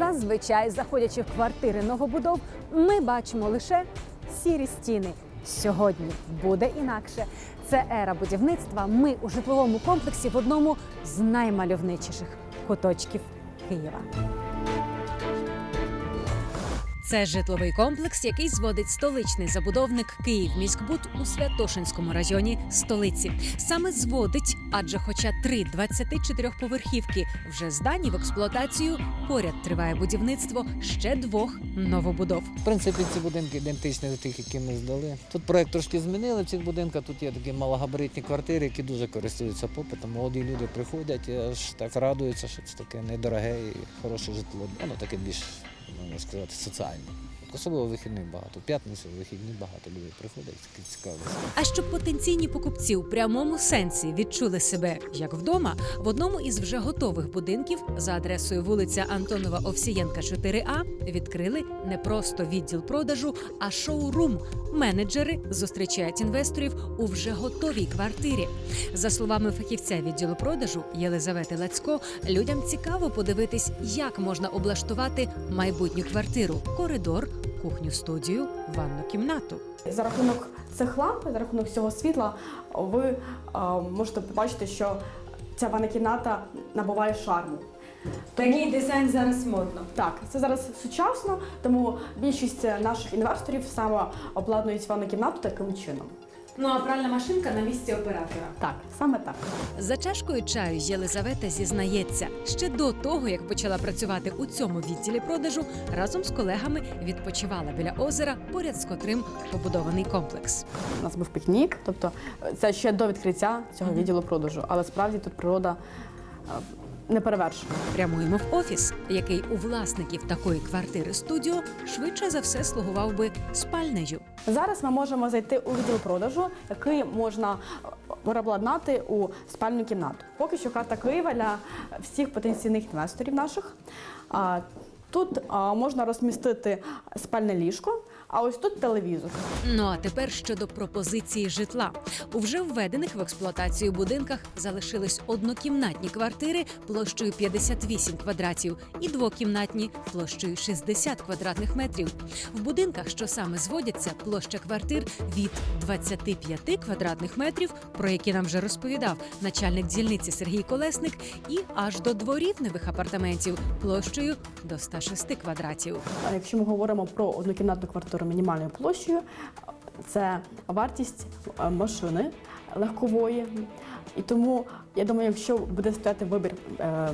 Зазвичай, заходячи в квартири новобудов, ми бачимо лише сірі стіни. Сьогодні буде інакше. Це ера будівництва. Ми у житловому комплексі в одному з наймальовничіших куточків Києва. Це житловий комплекс, який зводить столичний забудовник Київміськбуд у Святошинському районі столиці. Саме зводить, адже хоча три 24-поверхівки вже здані в експлуатацію, поряд триває будівництво ще двох новобудов. В принципі, ці будинки ідентичні до тих, які ми здали. Тут проект трошки змінили в цих будинках. Тут є такі малогабаритні квартири, які дуже користуються попитом. Молоді люди приходять, аж так радуються, що це таке недороге і хороше житло. Воно таке більш, можна сказати, соціальне. Особливо вихідних багато. В П'ятницю, вихідні багато людей приходять, цікаві. А щоб потенційні покупці у прямому сенсі відчули себе як вдома, в одному із вже готових будинків за адресою вулиця Антонова Овсієнка 4А відкрили не просто відділ продажу, а шоурум. Менеджери зустрічають інвесторів у вже готовій квартирі. За словами фахівця відділу продажу Єлизавети Лацько, людям цікаво подивитись, як можна облаштувати майбутню квартиру, коридор, кухню, студію, ванну кімнату. За рахунок цих ламп, за рахунок цього світла, ви е, можете побачити, що ця ванна кімната набуває шарму. Такий дизайн зараз модно. Так, це зараз сучасно, тому більшість наших інвесторів саме обладнують ванну кімнату таким чином. Ну а пральна машинка на місці оператора. Так, саме так. За чашкою чаю Єлизавета зізнається, ще до того, як почала працювати у цьому відділі продажу, разом з колегами відпочивала біля озера, поряд з котрим побудований комплекс. У нас був пікнік, тобто е, це ще до відкриття цього відділу продажу, але справді тут природа е, не перевершена. Прямуємо в офіс, який у власників такої квартири студіо швидше за все слугував би спальнею. Зараз ми можемо зайти у відділ продажу, який можна е, переобладнати у спальну кімнату. Поки що карта Києва для всіх потенційних інвесторів наших. Тут а, можна розмістити спальне ліжко, а ось тут телевізор. Ну а тепер щодо пропозиції житла. У вже введених в експлуатацію будинках залишились однокімнатні квартири площею 58 квадратів і двокімнатні площею 60 квадратних метрів. В будинках, що саме зводяться, площа квартир від 25 квадратних метрів, про які нам вже розповідав начальник дільниці Сергій Колесник, і аж до дворівневих апартаментів площею до 106 квадратів. А Якщо ми говоримо про однокімнатну квартиру мінімальною площею, це вартість е, машини легкової. І тому я думаю, якщо буде стояти вибір е,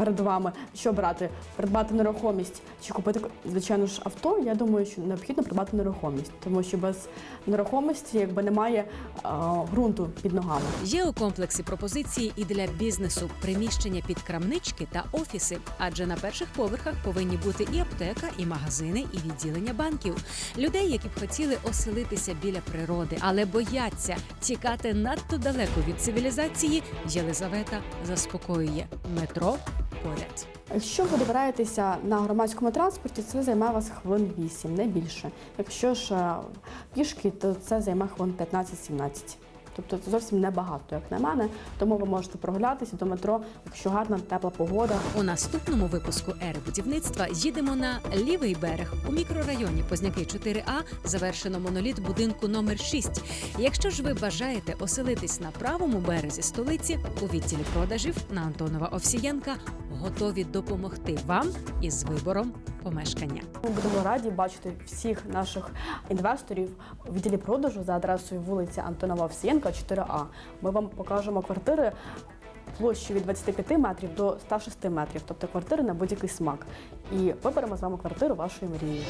перед вами, що брати, придбати нерухомість чи купити звичайно ж авто, я думаю, що необхідно придбати нерухомість, тому що без нерухомості якби немає е, ґрунту під ногами. Є у комплексі пропозиції і для бізнесу приміщення під крамнички та офіси, адже на перших поверхах повинні бути і аптека, і магазини, і відділення банків. Людей, які б хотіли оселитися біля природи, але бояться тікати надто далеко від цивілізації. Єлизавета заспокоює метро поряд. Якщо ви добираєтеся на громадському транспорті, це займе вас хвилин 8, не більше. Якщо ж е, пішки, то це займе хвилин 15-17. Тобто це зовсім небагато, як на мене. Тому ви можете прогулятися до метро, якщо гарна тепла погода. У наступному випуску ери будівництва їдемо на лівий берег у мікрорайоні Позняки 4А завершено моноліт будинку номер 6. Якщо ж ви бажаєте оселитись на правому березі столиці у відділі продажів на Антонова Овсієнка готові допомогти вам із вибором помешкання. Ми будемо раді бачити всіх наших інвесторів у відділі продажу за адресою вулиця Антонова Овсієнка, 4А. Ми вам покажемо квартири площею від 25 метрів до 106 метрів, тобто квартири на будь-який смак. І виберемо з вами квартиру вашої мрії.